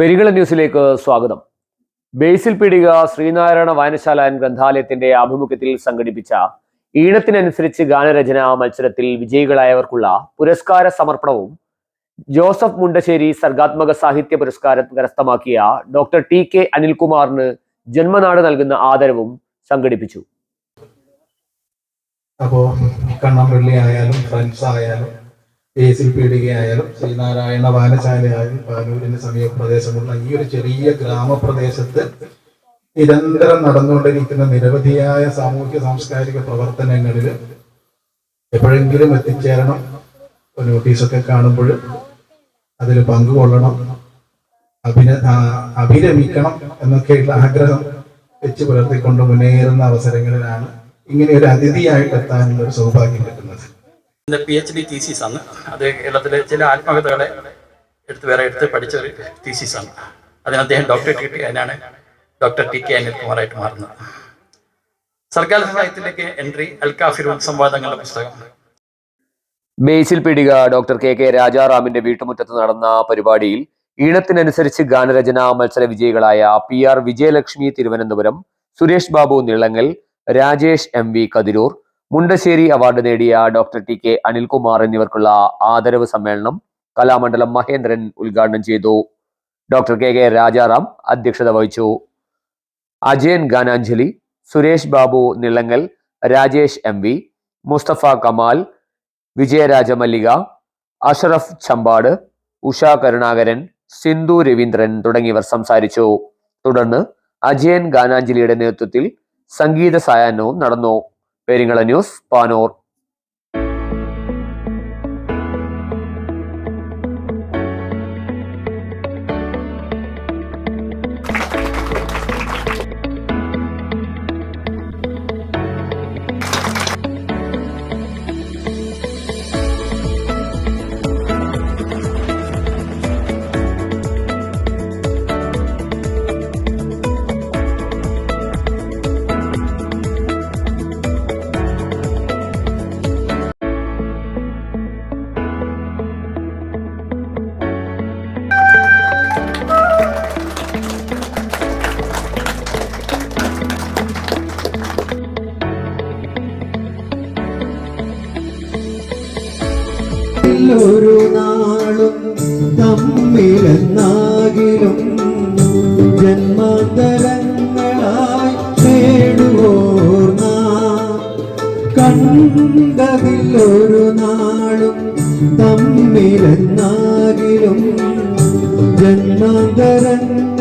പെരികള ന്യൂസിലേക്ക് സ്വാഗതം. ബേസിൽ പീടിക ശ്രീനാരായണ വായനശാല ഗ്രന്ഥാലയത്തിന്റെ ആഭിമുഖ്യത്തിൽ സംഘടിപ്പിച്ച ഈണത്തിനനുസരിച്ച് ഗാനരചന മത്സരത്തിൽ വിജയികളായവർക്കുള്ള പുരസ്കാര സമർപ്പണവും ജോസഫ് മുണ്ടശ്ശേരി സർഗാത്മക സാഹിത്യ പുരസ്കാരം കരസ്ഥമാക്കിയ ഡോക്ടർ ടി കെ അനിൽകുമാറിന് ജന്മനാട് നൽകുന്ന ആദരവും സംഘടിപ്പിച്ചു. അപ്പോ കണ്ണമ്പള്ളി ആയാലും ഫ്രണ്ട്സ് ആയാലും ബേസിൽ പീടികയായാലും ശ്രീനാരായണ വാനശാലയായാലും പാനൂരിന് സമീപ പ്രദേശമുള്ള ഈ ഒരു ചെറിയ ഗ്രാമപ്രദേശത്ത് നിരന്തരം നടന്നുകൊണ്ടിരിക്കുന്ന നിരവധിയായ സാമൂഹ്യ സാംസ്കാരിക പ്രവർത്തനങ്ങളിൽ എപ്പോഴെങ്കിലും എത്തിച്ചേരണം. നോട്ടീസൊക്കെ കാണുമ്പോൾ അതിൽ പങ്കുകൊള്ളണം. അഭിന അഭിരമിക്കണം എന്നൊക്കെയുള്ള ആഗ്രഹം വെച്ച് പുലർത്തിക്കൊണ്ട് മുന്നേറുന്ന അവസരങ്ങളിലാണ് ഇങ്ങനെ ഒരു അതിഥിയായിട്ട് എത്താനുള്ള ഒരു സൗഭാഗ്യം കിട്ടുന്നത്. പി എച്ച് ഡി തീസീസ് ആണ്. അത് കേരളത്തിലെ ചില ആത്മകഥകളെ എടുത്ത് വേറെ എടുത്ത് പഠിച്ച ഒരു തീസീസ് ആണ്. അതിന് അദ്ദേഹം ഡോക്ടറേറ്റ് കിട്ടി. അതിനാണ് ഡോക്ടർ ടി കെ അനിൽകുമാറായിട്ട് മാറുന്നത്. സർക്കാർ സാഹിത്യത്തിലേക്ക് എൻട്രി അൽകാഫിർ സംവാദങ്ങളുടെ പുസ്തകം. ബേസിൽ പിടിക ഡോക്ടർ കെ കെ രാജാറാമിന്റെ വീട്ടുമുറ്റത്ത് നടന്ന പരിപാടിയിൽ ഈണത്തിനനുസരിച്ച് ഗാനരചന മത്സര വിജയികളായ P R Vijayalakshmi Thiruvananthapuram Suresh Babu Nilangal Rajesh M V Kathirur Mundassery award നേടിയ ഡോക്ടർ ടി കെ അനിൽകുമാർ എന്നിവർക്കുള്ള ആദരവ് സമ്മേളനം കലാമണ്ഡലം മഹേന്ദ്രൻ ഉദ്ഘാടനം ചെയ്തു. ഡോക്ടർ കെ കെ രാജാറാം അധ്യക്ഷത വഹിച്ചു. അജയൻ ഗാനാഞ്ജലി സുരേഷ് ബാബു നിളങ്ങൽ രാജേഷ് എം വി മുസ്തഫ കമാൽ വിജയരാജ മല്ലിക അഷറഫ് ചമ്പാട് ഉഷ കരുണാകരൻ സിന്ധു രവീന്ദ്രൻ തുടങ്ങിയവർ സംസാരിച്ചു. തുടർന്ന് അജയൻ ഗാനാഞ്ജലിയുടെ നേതൃത്വത്തിൽ സംഗീത സായാഹ്നവും നടന്നു. പെരിങ്ങള ന്യൂസ് പാനൂർ ഒരു നാളും തമ്മിലെന്നാകിലും ജന്മാന്തരങ്ങളായി നേടുവോർ നാം കണ്ടതില്ലൊരു നാളും തമ്മിലെന്നാകിലും ജന്മാന്തരങ്ങൾ